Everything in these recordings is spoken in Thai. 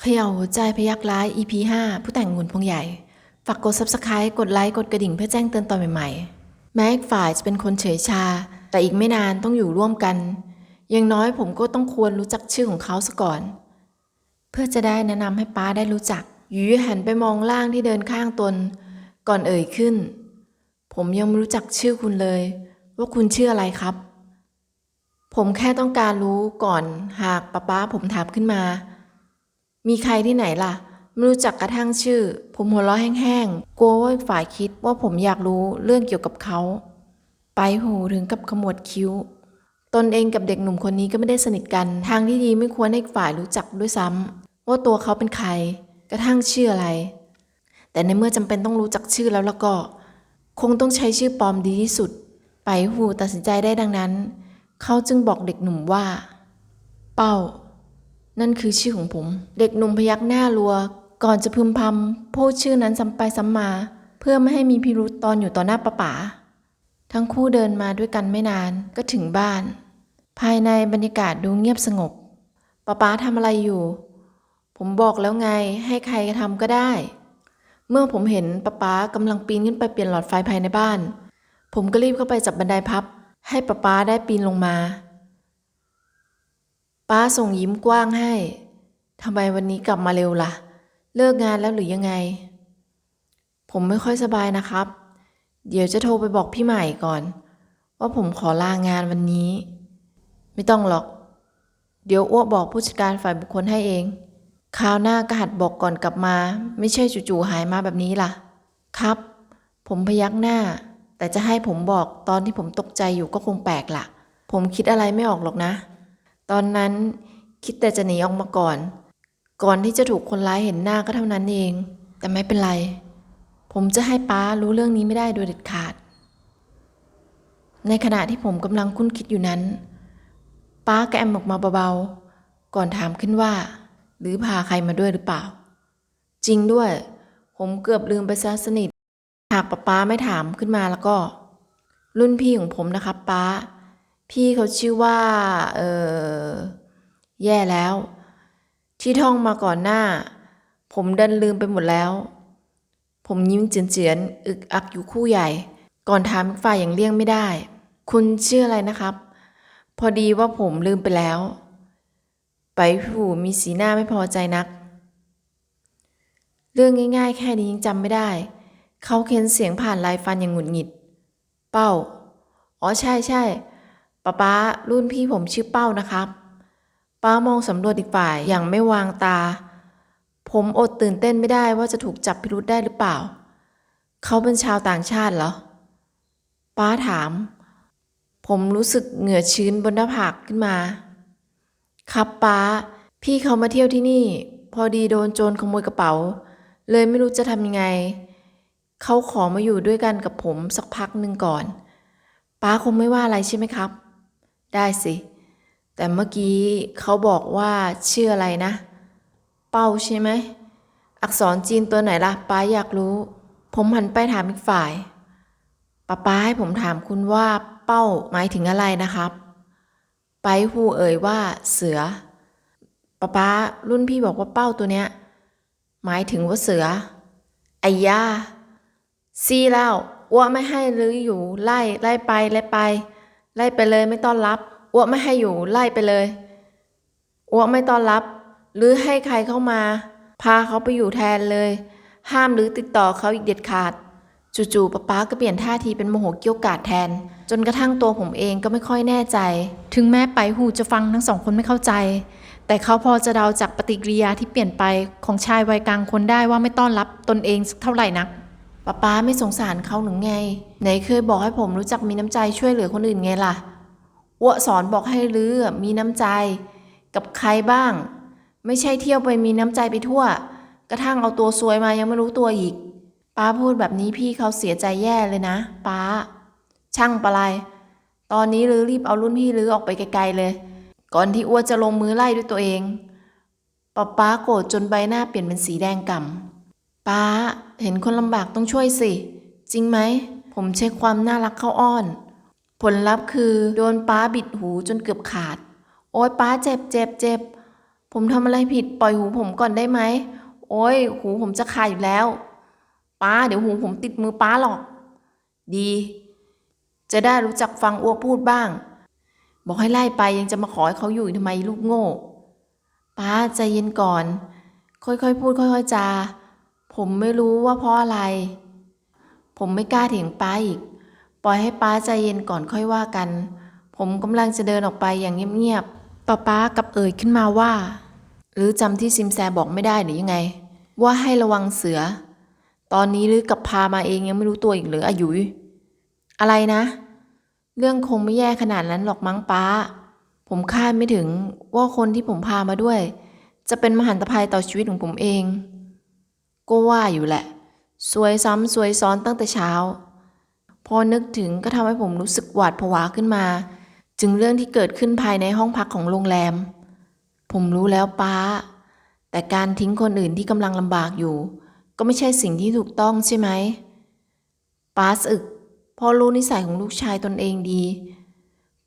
เขย่าหัวใจพยักร้าย EP 5 ผู้แต่งงุนพงใหญ่ ฝากกด Subscribe กดไลค์ กดกระดิ่งเพื่อแจ้งเตือนตอนใหม่ๆ แม้อีกฝ่ายจะเป็นคนเฉยชา แต่อีกไม่นานต้องอยู่ร่วมกัน อย่างน้อยผมก็ต้องควรรู้จักชื่อของเขาซะก่อน เพื่อจะได้แนะนำให้ป้าได้รู้จักหยูหันไปมองล่างที่เดินข้างตน ก่อนเอ่ยขึ้น ผมยังไม่รู้จักชื่อคุณเลย ว่าคุณชื่ออะไรครับ ผมแค่ต้องการรู้ก่อนหากป้าป้าผมถามขึ้นมา มีใครที่ไหนล่ะ ไม่รู้จักกระทั่งชื่อ ผมหัวเราะแห้งๆ กลัวว่าฝ่ายคิดว่าผมอยากรู้เรื่องเกี่ยวกับเขา ไปหูถึงกับขมวดคิ้ว ตนเองกับเด็กหนุ่มคนนี้ก็ไม่ได้สนิทกัน ทางที่ดีไม่ควรให้ฝ่ายรู้จักด้วยซ้ำว่าตัวเขาเป็นใคร กระทั่งชื่ออะไร แต่ในเมื่อจำเป็นต้องรู้จักชื่อแล้วแล้วก็ คงต้องใช้ชื่อปลอมดีที่สุด ไปหูตัดสินใจได้ดังนั้น เขาจึงบอกเด็กหนุ่มว่า เป้า นั่นคือชื่อของผม เด็กหนุ่มพยักหน้ารัว ก่อนจะพึมพำพูดชื่อนั้นซ้ำไปซ้ำมา เพื่อไม่ให้มีพิรุษตอนอยู่ต่อหน้าป้าป๋าทั้งคู่เดินมาด้วยกันไม่นานก็ถึงบ้าน ภายในบรรยากาศดูเงียบสงบป้าป๋าทำอะไรอยู่ ผมบอกแล้วไงให้ใครทำก็ได้ เมื่อผมเห็นป้าป๋ากำลังปีนขึ้นไปเปลี่ยนหลอดไฟภายในบ้าน ผมก็รีบเข้าไปจับบันไดพับ ให้ป้าป๋าได้ปีนลงมา ป้าส่งยิ้มกว้างให้ทำไมวันนี้กลับมาเร็วล่ะ เลิกงานแล้วหรือยังไง ผมไม่ค่อยสบายนะครับ เดี๋ยวจะโทรไปบอกพี่ใหม่ก่อน ว่าผมขอลางานวันนี้ ไม่ต้องหรอก เดี๋ยวอ้วบอกผู้จัดการฝ่ายบุคคลให้เองคราวหน้าก็หัดบอกก่อนกลับมา ไม่ใช่จู่ๆหายมาแบบนี้ล่ะ ครับ ผมพยักหน้า แต่จะให้ผมบอกตอนที่ผมตกใจอยู่ก็คงแปลกล่ะ ผมคิดอะไรไม่ออกหรอกนะ ตอนนั้นคิดแต่จะหนีออกมาก่อน ก่อนที่จะถูกคนร้ายเห็นหน้าก็เท่านั้นเอง แต่ไม่เป็นไร ผมจะให้ป้ารู้เรื่องนี้ไม่ได้โดยเด็ดขาด ในขณะที่ผมกำลังคุ้นคิดอยู่นั้น ป้าแกแอมออกมาเบาๆ ก่อนถามขึ้นว่า หรือพาใครมาด้วยหรือเปล่า จริงด้วย ผมเกือบลืมไปซะสนิท หากป้าป้าไม่ถามขึ้นมาแล้วก็ รุ่นพี่ของผมนะครับป้า พี่เขาชื่อว่าเออแย่แล้ว ที่ท่องมาก่อนหน้า ผมดันลืมไปหมดแล้ว ผมยิ้มเจียนๆอึกอักอยู่คู่ใหญ่ ก่อนถามฝ่ายอย่างเลี่ยงไม่ได้ คุณชื่ออะไรนะครับ พอดีว่าผมลืมไปแล้วไปผู้มีสีหน้าไม่พอใจนัก เรื่องง่ายๆ แค่นี้ยังจำไม่ได้ เขาเค้นเสียงผ่านลายฟันอย่างหงุดหงิด เป้า อ๋อใช่ใช่ ป้าป้ารุ่นพี่ผมชื่อเป้านะครับ ป้ามองสำรวจอีกฝ่ายอย่างไม่วางตา ผมอดตื่นเต้นไม่ได้ว่าจะถูกจับพิรุธได้หรือเปล่า เขาเป็นชาวต่างชาติเหรอ ป้าถาม ผมรู้สึกเหงื่อชื้นบนหน้าผากขึ้นมา ครับป้า พี่เขามาเที่ยวที่นี่ พอดีโดนโจรขโมยกระเป๋า เลยไม่รู้จะทำยังไง เขาขอมาอยู่ด้วยกันกับผมสักพักหนึ่งก่อนป้าคงไม่ว่าอะไรใช่ไหมครับ ได้สิ แต่เมื่อกี้เขาบอกว่าชื่ออะไรนะ เป้าใช่ไหม อักษรจีนตัวไหนล่ะป้าอยากรู้ ผมหันไปถามอีกฝ่ายป้าป้าให้ผมถามคุณว่าเป้าหมายถึงอะไรนะครับ ไปฮูเอ่ยว่าเสือป้าป้ารุ่นพี่บอกว่าเป้าตัวเนี้ย หมายถึงว่าเสือไอ้ยาซีแล้วอ้วไม่ให้หรืออยู่ไล่ไล่ไปไล่ไปไล่ไป ไล่ไปเลยไม่ต้อนรับอ้วไม่ให้อยู่ไล่ไปเลยอ้วไม่ต้อนรับ หรือให้ใครเข้ามา พาเขาไปอยู่แทนเลย ห้ามหรือติดต่อเขาอีกเด็ดขาด จู่ๆป๊าป๊าก็เปลี่ยนท่าทีเป็นโมโหเกี้ยวกาดแทน จนกระทั่งตัวผมเองก็ไม่ค่อยแน่ใจ ถึงแม้ไปหูจะฟังทั้งสองคนไม่เข้าใจ แต่เขาพอจะเดาจากปฏิกิริยาที่เปลี่ยนไปของชายวัยกลางคนได้ว่าไม่ต้อนรับตนเองสักเท่าไหร่นัก ป้าป้าไม่สงสารเขาหรือไง ไหนเคยบอกให้ผมรู้จักมีน้ำใจช่วยเหลือคนอื่นไงล่ะอ้วสอนบอกให้ลือมีน้ำใจ กับใครบ้าง ไม่ใช่เที่ยวไปมีน้ำใจไปทั่ว กระทั่งเอาตัวซวยมายังไม่รู้ตัวอีก ป้าพูดแบบนี้พี่เขาเสียใจแย่เลยนะ ป้า ช่างปะไรตอนนี้ลือรีบเอารุ่นพี่ลือออกไปไกล ๆเลย ก่อนที่อ้วจะลงมือไล่ด้วยตัวเองป้าป้าโกรธจนใบหน้าเปลี่ยนเป็นสีแดงก่ำ ป้า เห็นคนลำบากต้องช่วยสิ จริงไหม ผมเช็คความน่ารักเข้าอ้อน ผลลัพธ์คือโดนป้าบิดหูจนเกือบขาด โอ๊ยป้าเจ็บเจ็บเจ็บ ผมทำอะไรผิดปล่อยหูผมก่อนได้ไหม โอ้ยหูผมจะขาดอยู่แล้ว ป้าเดี๋ยวหูผมติดมือป้าหรอก ดี จะได้รู้จักฟังอ้วกพูดบ้าง บอกให้ไล่ไปยังจะมาขอให้เขาอยู่ทำไมลูกโง่ ป้าใจเย็นก่อน ค่อยๆพูด ค่อยๆจา ผมไม่รู้ว่าเพราะอะไร ผมไม่กล้าเถียงป้าอีก ปล่อยให้ป้าใจเย็นก่อนค่อยว่ากัน ผมกำลังจะเดินออกไปอย่างเงียบๆป้าป้ากับเอ่ยขึ้นมาว่า หรือจำที่ซิมแซบอกไม่ได้หรือยังไง ว่าให้ระวังเสือ ตอนนี้หรือกับพามาเองยังไม่รู้ตัวอีกหรืออายุยอะไรนะ เรื่องคงไม่แย่ขนาดนั้นหรอกมั้งป้า ผมคาดไม่ถึงว่าคนที่ผมพามาด้วย จะเป็นมหันตภัยต่อชีวิตของผมเอง ก็ว่าอยู่แหละ สวยซ้ำสวยซ้อนตั้งแต่เช้า พอนึกถึงก็ทำให้ผมรู้สึกหวาดผวาขึ้นมา จึงเรื่องที่เกิดขึ้นภายในห้องพักของโรงแรม ผมรู้แล้วป้า แต่การทิ้งคนอื่นที่กำลังลำบากอยู่ ก็ไม่ใช่สิ่งที่ถูกต้องใช่ไหมป้าสึกพอรู้นิสัยของลูกชายตนเองดี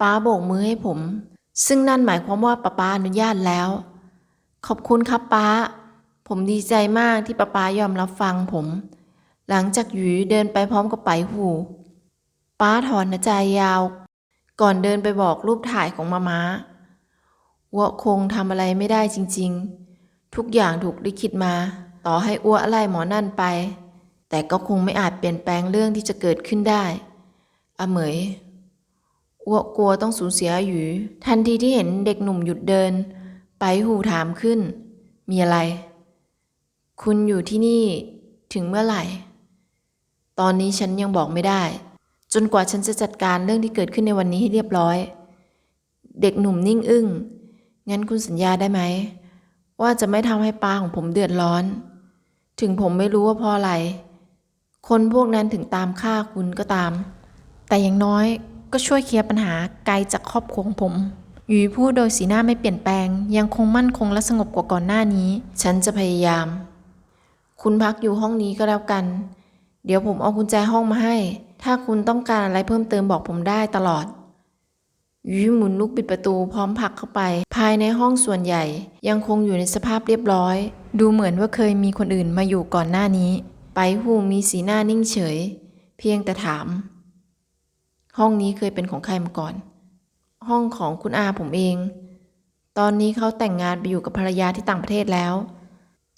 ป้าโบกมือให้ผม ซึ่งนั่นหมายความว่าป้าป้าอนุญาตแล้ว ขอบคุณครับป้า ผมดีใจมากที่ป้าป้ายอมรับฟังผม หลังจากหยูเดินไปพร้อมกับไปหู ป้าถอนหายใจยาว ก่อนเดินไปบอกรูปถ่ายของมาม้าว่าคงทำอะไรไม่ได้จริง ๆ ทุกอย่างถูกลิขิตมา ต่อให้อ้วอะไล่หมอนั่นไป แต่ก็คงไม่อาจเปลี่ยนแปลงเรื่องที่จะเกิดขึ้นได้อเหมยอ้วกลัวต้องสูญเสียอาหยูทันทีที่เห็นเด็กหนุ่มหยุดเดิน ไปหูถามขึ้น มีอะไร คุณอยู่ที่นี่ถึงเมื่อไหร่ ตอนนี้ฉันยังบอกไม่ได้ จนกว่าฉันจะจัดการเรื่องที่เกิดขึ้นในวันนี้ให้เรียบร้อย เด็กหนุ่มนิ่งอึ้ง งั้นคุณสัญญาได้ไหม ว่าจะไม่ทำให้ป้าของผมเดือดร้อน ถึงผมไม่รู้ว่าเพราะอะไร คนพวกนั้นถึงตามฆ่าคุณก็ตาม แต่อย่างน้อยก็ช่วยเคลียร์ปัญหาไกลจากครอบครัวของผมหยูพูดโดยสีหน้าไม่เปลี่ยนแปลง ยังคงมั่นคงและสงบกว่าก่อนหน้านี้ ฉันจะพยายาม คุณพักอยู่ห้องนี้ก็แล้วกัน เดี๋ยวผมเอากุญแจห้องมาให้ ถ้าคุณต้องการอะไรเพิ่มเติมบอกผมได้ตลอดหยูหมุนลูกปิดประตูพร้อมผักเข้าไป ภายในห้องส่วนใหญ่ ยังคงอยู่ในสภาพเรียบร้อย ดูเหมือนว่าเคยมีคนอื่นมาอยู่ก่อนหน้านี้ ไปหูมีสีหน้านิ่งเฉย เพียงแต่ถาม ห้องนี้เคยเป็นของใครมาก่อน ห้องของคุณอาผมเอง ตอนนี้เขาแต่งงานไปอยู่กับภรรยาที่ต่างประเทศแล้ว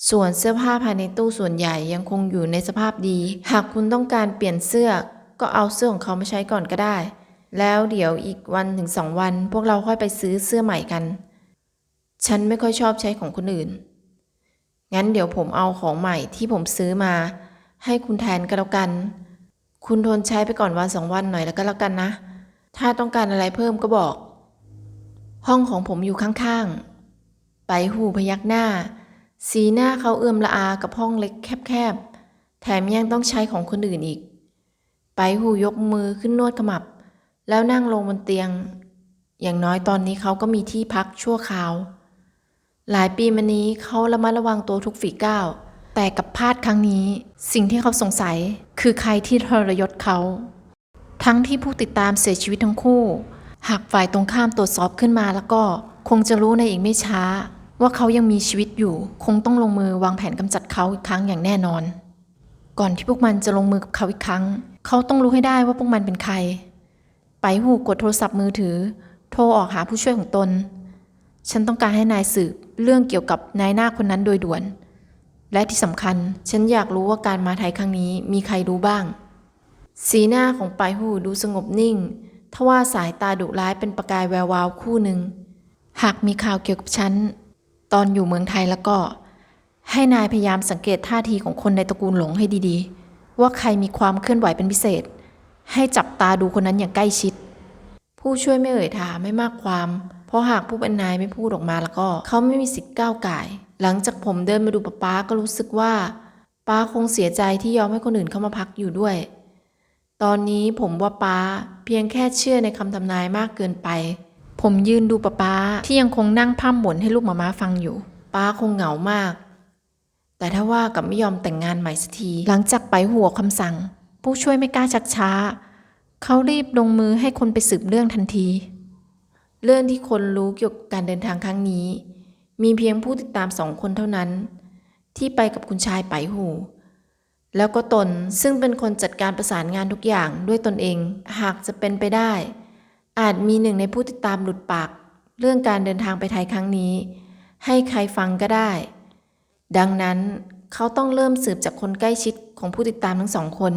ส่วนเสื้อผ้าภายในตู้ส่วนใหญ่ยังคงอยู่ในสภาพดี หากคุณต้องการเปลี่ยนเสื้อ ก็เอาเสื้อของเขามาใช้ก่อนก็ได้ แล้วเดี๋ยวอีกวันถึงสองวัน พวกเราค่อยไปซื้อเสื้อใหม่กัน ฉันไม่ค่อยชอบใช้ของคนอื่น งั้นเดี๋ยวผมเอาของใหม่ที่ผมซื้อมา ให้คุณแทนก็แล้วกัน คุณทนใช้ไปก่อนวันสองวันหน่อยแล้วก็แล้วกันนะ ถ้าต้องการอะไรเพิ่มก็บอก ห้องของผมอยู่ข้างๆ ไปหูพยักหน้า สีหน้าเขาเอื้อมละอากับห้องเล็กแคบๆ แถมยังต้องใช้ของคนอื่นอีก ไปหูยกมือขึ้นนวดขมับ แล้วนั่งลงบนเตียง อย่างน้อยตอนนี้เขาก็มีที่พักชั่วคราว หลายปีมานี้เขาระมัดระวังตัวทุกฝีก้าว แต่กับพลาดครั้งนี้ สิ่งที่เขาสงสัยคือใครที่ทรยศเขา ทั้งที่ผู้ติดตามเสียชีวิตทั้งคู่ หากฝ่ายตรงข้ามตรวจสอบขึ้นมาแล้วก็คงจะรู้ในอีกไม่ช้า ว่าเขายังมีชีวิตอยู่ คงต้องลงมือวางแผนกำจัดเขาอีกครั้งอย่างแน่นอน ก่อนที่พวกมันจะลงมือกับเขาอีกครั้ง เขาต้องรู้ให้ได้ว่าพวกมันเป็นใคร ไปหูกดโทรศัพท์มือถือ โทรออกหาผู้ช่วยของตน ฉันต้องการให้นายสืบเรื่องเกี่ยวกับนายหน้าคนนั้นโดยด่วน และที่สำคัญฉันอยากรู้ว่าการมาไทยครั้งนี้มีใครรู้บ้าง สีหน้าของปายหูดูสงบนิ่งทว่าสายตาดุร้ายเป็นประกายแวววาวคู่หนึ่ง หากมีข่าวเกี่ยวกับฉัน ตอนอยู่เมืองไทยแล้วก็ ให้นายพยายามสังเกตท่าทีของคนในตระกูลหลงให้ดีๆ ว่าใครมีความเคลื่อนไหวเป็นพิเศษ ให้จับตาดูคนนั้นอย่างใกล้ชิด ผู้ช่วยไม่เอ่ยถามไม่มากความ เพราะหากผู้เป็นนายไม่พูดออกมาแล้วก็ เขาไม่มีสิทธิ์ก้าวไก่ หลังจากผมเดินมาดูป้าป๊าก็รู้สึกว่าป้าคงเสียใจที่ยอมให้คนอื่นเข้ามาพักอยู่ด้วย ตอนนี้ผมว่าป้าเพียงแค่เชื่อในคำทำนายมากเกินไป ผมยืนดูป้าป๊าที่ยังคงนั่งพ่ำบ่นให้ลูกหมาม้าฟังอยู่ ป้าคงเหงามาก แต่ถ้าว่ากับไม่ยอมแต่งงานใหม่สักที หลังจากไปหัวคำสั่ง ผู้ช่วยไม่กล้าชักช้า เขารีบลงมือให้คนไปสืบเรื่องทันที เรื่องที่คนรู้เกี่ยวกับการเดินทางครั้งนี้ มีเพียงผู้ติดตามสองคนเท่านั้น ที่ไปกับคุณชายไปหูแล้วก็ตนซึ่งเป็นคนจัดการประสานงานทุกอย่างด้วยตนเอง หากจะเป็นไปได้ อาจมีหนึ่งในผู้ติดตามหลุดปาก เรื่องการเดินทางไปไทยครั้งนี้ ให้ใครฟังก็ได้ ดังนั้นเขาต้องเริ่มสืบจากคนใกล้ชิดของผู้ติดตามทั้งสองคน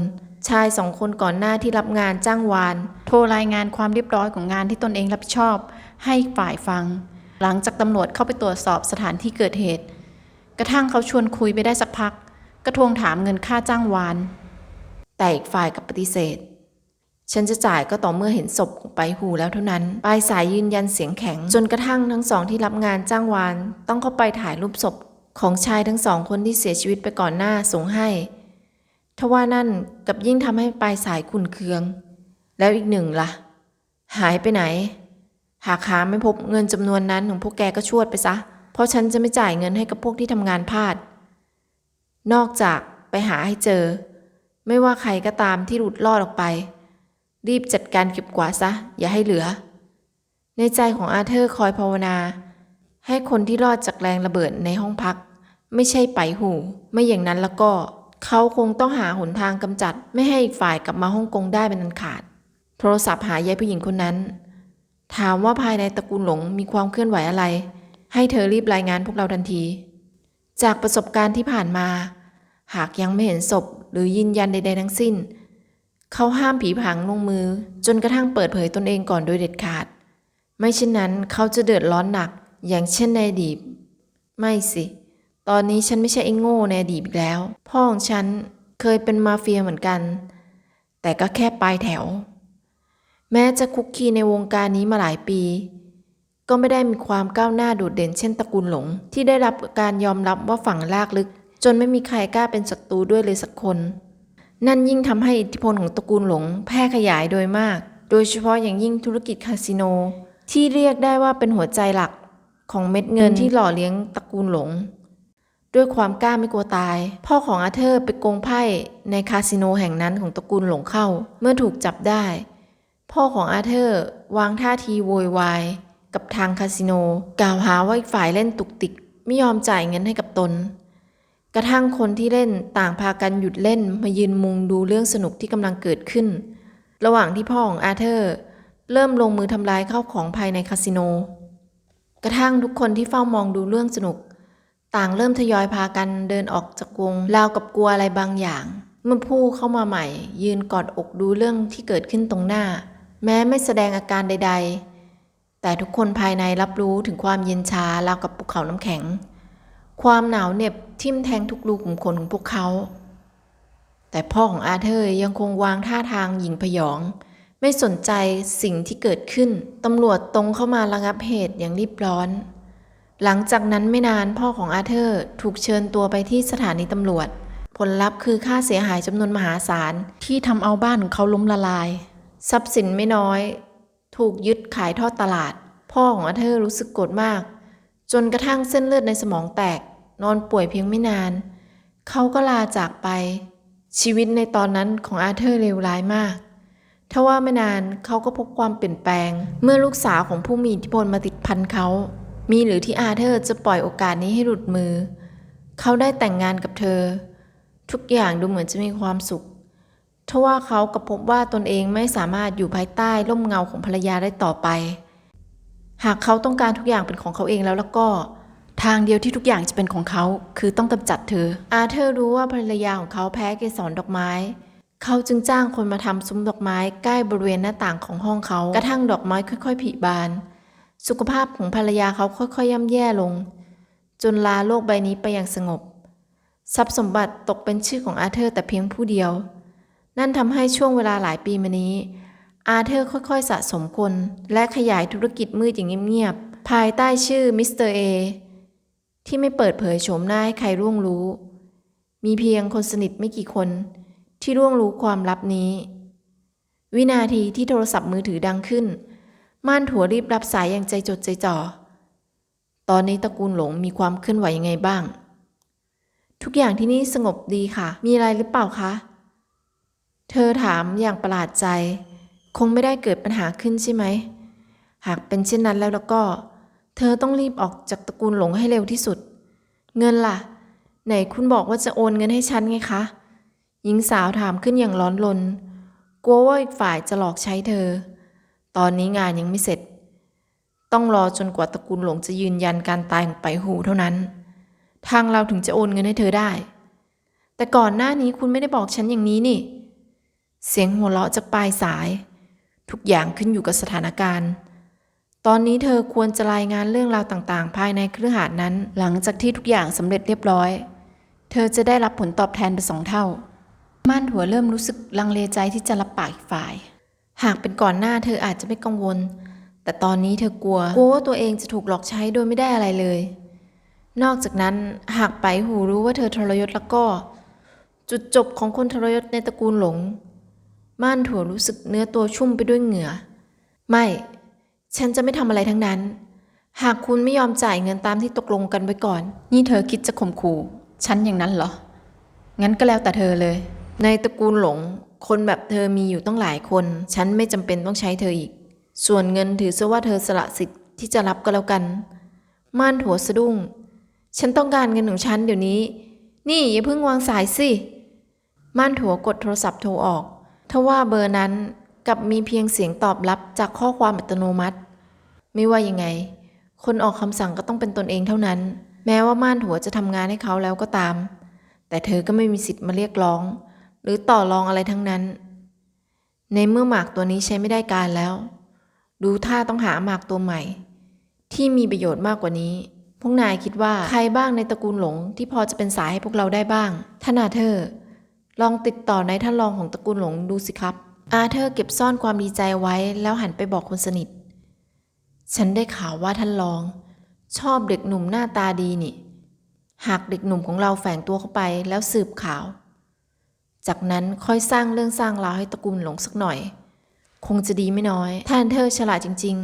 ชายสองคนก่อนหน้าที่รับงานจ้างวาน โทรรายงานความเรียบร้อยของงานที่ตนเองรับผิดชอบ ให้ฝ่ายฟัง หลังจากตำรวจเข้าไปตรวจสอบสถานที่เกิดเหตุ กระทั่งเขาชวนคุยไปได้สักพัก ก็ทวงถามเงินค่าจ้างวาน แต่อีกฝ่ายกับปฏิเสธ ฉันจะจ่ายก็ต่อเมื่อเห็นศพของไปหูแล้วเท่านั้น ปลายสายยืนยันเสียงแข็ง จนกระทั่งทั้งสองที่รับงานจ้างวาน ต้องเข้าไปถ่ายรูปศพของชายทั้งสองคนที่เสียชีวิตไปก่อนหน้าส่งให้ทว่านั่นกับยิ่งทำให้ปลายสายขุนเคือง แล้วอีกหนึ่งล่ะ หายไปไหน หากหาไม่พบเงินจำนวนนั้นของพวกแกก็ชวดไปซะ เพราะฉันจะไม่จ่ายเงินให้กับพวกที่ทำงานพลาด นอกจากไปหาให้เจอ ไม่ว่าใครก็ตามที่หลุดรอดออกไป รีบจัดการเก็บกวาดซะ อย่าให้เหลือ ในใจของอาเธอร์คอยภาวนา ให้คนที่รอดจากแรงระเบิดในห้องพัก ไม่ใช่ไปหู ไม่อย่างนั้นแล้วก็ เขาคงต้องหาหนทางกำจัด ไม่ให้อีกฝ่ายกลับมาฮ่องกงได้เป็นอันขาด โทรศัพท์หายายผู้หญิงคนนั้น ถามว่าภายในตระกูลหลงมีความเคลื่อนไหวอะไร ให้เธอรีบรายงานพวกเราทันที จากประสบการณ์ที่ผ่านมา หากยังไม่เห็นศพหรือยืนยันใด ๆ ทั้งสิ้น เขาห้ามผีผางลงมือ จนกระทั่งเปิดเผยตนเองก่อนโดยเด็ดขาด ไม่เช่นนั้นเขาจะเดือดร้อนหนัก อย่างเช่นในอดีตไม่สิ ตอนนี้ฉันไม่ใช่ไอ้โง่ในอดีตอีกแล้ว พ่อของฉันเคยเป็นมาเฟียเหมือนกัน แต่ก็แค่ปลายแถว แม้จะคุกคีในวงการนี้มาหลายปี ก็ไม่ได้มีความก้าวหน้าโดดเด่นเช่นตระกูลหลง ที่ได้รับการยอมรับว่าฝังลากลึก จนไม่มีใครกล้าเป็นศัตรูด้วยเลยสักคน นั่นยิ่งทำให้อิทธิพลของตระกูลหลงแพร่ขยายโดยมาก โดยเฉพาะอย่างยิ่งธุรกิจคาสิโน ที่เรียกได้ว่าเป็นหัวใจหลักของเม็ดเงินที่หล่อเลี้ยงตระกูลหลง ด้วยความกล้าไม่กลัวตาย พ่อของอาเธอร์ไปโกงไพ่ในคาสิโนแห่งนั้นของตระกูลหลงเข้า เมื่อถูกจับได้ พ่อของอาเธอร์วางท่าทีโวยวายกับทางคาสิโน กล่าวหาว่าอีกฝ่ายเล่นตุกติก ไม่ยอมจ่ายเงินให้กับตน กระทั่งคนที่เล่นต่างพากันหยุดเล่นมายืนมุงดูเรื่องสนุกที่กำลังเกิดขึ้น ระหว่างที่พ่อของอาเธอร์ เริ่มลงมือทำลายข้าวของภายในคาสิโน กระทั่งทุกคนที่เฝ้ามองดูเรื่องสนุก ต่างเริ่มทยอยพากันเดินออกจากวงราวกับกลัวอะไรบางอย่าง เมื่อผู้เข้ามาใหม่ ยืนกอดอกดูเรื่องที่เกิดขึ้นตรงหน้า แม้ไม่แสดงอาการใด ๆ แต่ทุกคนภายในรับรู้ถึงความเย็นชาราวกับภูเขาน้ำแข็ง ความหนาวเหน็บ ทิ่มแทงทุกรูขุมขนของพวกเขา แต่พ่อของอาเธอร์ยังคงวางท่าทางหญิงพยอง ไม่สนใจสิ่งที่เกิดขึ้น ตำรวจตรงเข้ามาระงับเหตุอย่างรีบร้อน หลังจากนั้นไม่นานพ่อของอาเธอร์ถูกเชิญตัวไปที่สถานีตำรวจ ผลลัพธ์คือค่าเสียหายจำนวนมหาศาลที่ทำเอาบ้านของเขาล้มละลาย ทรัพย์สินไม่น้อย ถูกยึดขายทอดตลาด พ่อของอาเธอร์รู้สึกโกรธมาก จนกระทั่งเส้นเลือดในสมองแตก นอนป่วยเพียงไม่นาน เขาก็ลาจากไป ชีวิตในตอนนั้นของอาเธอร์เลวร้ายมากทว่าไม่นานเขาก็พบความเปลี่ยนแปลง เมื่อลูกสาวของผู้มีอิทธิพลมาติดพันเขา มีหรือที่อาเธอร์จะปล่อยโอกาสนี้ให้หลุดมือ เขาได้แต่งงานกับเธอ ทุกอย่างดูเหมือนจะมีความสุขทว่าเขากับพบว่าตนเองไม่สามารถอยู่ภายใต้ร่มเงาของภรรยาได้ต่อไป หากเขาต้องการทุกอย่างเป็นของเขาเองแล้วแล้วก็ ทางเดียวที่ทุกอย่างจะเป็นของเขา คือต้องกำจัดเธอ อาเธอร์รู้ว่าภรรยาของเขาแพ้เกสรดอกไม้ เขาจึงจ้างคนมาทำซุ้มดอกไม้ใกล้บริเวณหน้าต่างของห้องเขา กระทั่งดอกไม้ค่อยๆผลิบาน สุขภาพของภรรยาเขาค่อยๆย่ำแย่ลง จนลาโลกใบนี้ไปอย่างสงบ ทรัพย์สมบัติตกเป็นชื่อของอาเธอร์แต่เพียงผู้เดียว นั่นทำให้ช่วงเวลาหลายปีมานี้ อาเธอร์ค่อยๆสะสมคน และขยายธุรกิจมืดอย่างเงียบๆภายใต้ชื่อมิสเตอร์เอ ที่ไม่เปิดเผยโฉมหน้าให้ใครร่วงรู้ มีเพียงคนสนิทไม่กี่คนที่ร่วงรู้ความลับนี้ วินาทีที่โทรศัพท์มือถือดังขึ้น ม่านถัวรีบรับสายอย่างใจจดใจจ่อ ตอนนี้ตระกูลหลงมีความเคลื่อนไหวยังไงบ้าง ทุกอย่างที่นี่สงบดีค่ะ มีอะไรหรือเปล่าคะ เธอถามอย่างประหลาดใจ คงไม่ได้เกิดปัญหาขึ้นใช่ไหม หากเป็นเช่นนั้นแล้วแล้วก็ เธอต้องรีบออกจากตระกูลหลงให้เร็วที่สุด เงินล่ะ ไหนคุณบอกว่าจะโอนเงินให้ฉันไงคะ หญิงสาวถามขึ้นอย่างร้อนรน กลัวว่าอีกฝ่ายจะหลอกใช้เธอ ตอนนี้งานยังไม่เสร็จ ต้องรอจนกว่าตระกูลหลงจะยืนยันการตายของไปหูเท่านั้น ทางเราถึงจะโอนเงินให้เธอได้ แต่ก่อนหน้านี้คุณไม่ได้บอกฉันอย่างนี้นี่ เสียงหัวเราะจากปลายสาย ทุกอย่างขึ้นอยู่กับสถานการณ์ ตอนนี้เธอควรจะรายงานเรื่องราวต่างๆ ภายในเครือหาสน์นั้น หลังจากที่ทุกอย่างสำเร็จเรียบร้อย เธอจะได้รับผลตอบแทนเป็นสองเท่า ม่านหัวเริ่มรู้สึกลังเลใจที่จะรับปากอีกฝ่าย หากเป็นก่อนหน้าเธออาจจะไม่กังวล แต่ตอนนี้เธอกลัว กลัวว่าตัวเองจะถูกหลอกใช้โดยไม่ได้อะไรเลย นอกจากนั้นหากไปหูรู้ว่าเธอทรยศแล้วก็ จุดจบของคนทรยศในตระกูลหลง ม่านถั่วรู้สึกเนื้อตัวชุ่มไปด้วยเหงื่อ ไม่ ฉันจะไม่ทำอะไรทั้งนั้น หากคุณไม่ยอมจ่ายเงินตามที่ตกลงกันไว้ก่อน นี่เธอคิดจะข่มขู่ ฉันอย่างนั้นเหรอ งั้นก็แล้วแต่เธอเลย ในตระกูลหลง คนแบบเธอมีอยู่ต้องหลายคน ฉันไม่จำเป็นต้องใช้เธออีก ส่วนเงินถือซะว่าเธอสละสิทธิ์ที่จะรับก็แล้วกัน ม่านหัวสะดุ้ง ฉันต้องการเงินของฉันเดี๋ยวนี้ นี่อย่าเพิ่งวางสายสิ ม่านถัวกดโทรศัพท์โทรออกทว่าเบอร์นั้นกลับมีเพียงเสียงตอบรับจากข้อความอัตโนมัติ ไม่ว่ายังไง คนออกคำสั่งก็ต้องเป็นตนเองเท่านั้น แม้ว่าม่านหัวจะทำงานให้เขาแล้วก็ตาม แต่เธอก็ไม่มีสิทธิ์มาเรียกร้อง หรือต่อรองอะไรทั้งนั้น ในเมื่อหมากตัวนี้ใช้ไม่ได้การแล้ว ดูท่าต้องหาหมากตัวใหม่ ที่มีประโยชน์มากกว่านี้พวกนายคิดว่าใครบ้างในตระกูลหลงที่พอจะเป็นสายให้พวกเราได้บ้างท่านอาเธอร์ลองติดต่อนายท่านรองของตระกูลหลงดูสิครับ อาเธอร์เก็บซ่อนความดีใจไว้แล้วหันไปบอกคนสนิท ฉันได้ข่าวว่าท่านรอง ชอบเด็กหนุ่มหน้าตาดีนี่ หากเด็กหนุ่มของเราแฝงตัวเข้าไปแล้วสืบข่าว จากนั้นค่อยสร้างเรื่องสร้างราวให้ตระกูลหลงสักหน่อย คงจะดีไม่น้อยท่านเธอฉลาดจริง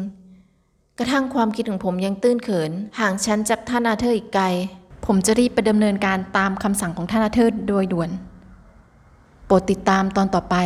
ๆ กระทั่งความคิดของผมยังตื้นเขิน ห่างฉันจากท่านอาเธอร์อีกไกล ผมจะรีบไปดำเนินการตามคำสั่งของท่านอาเธอร์โดยด่วน โปรดติดตามตอนต่อไป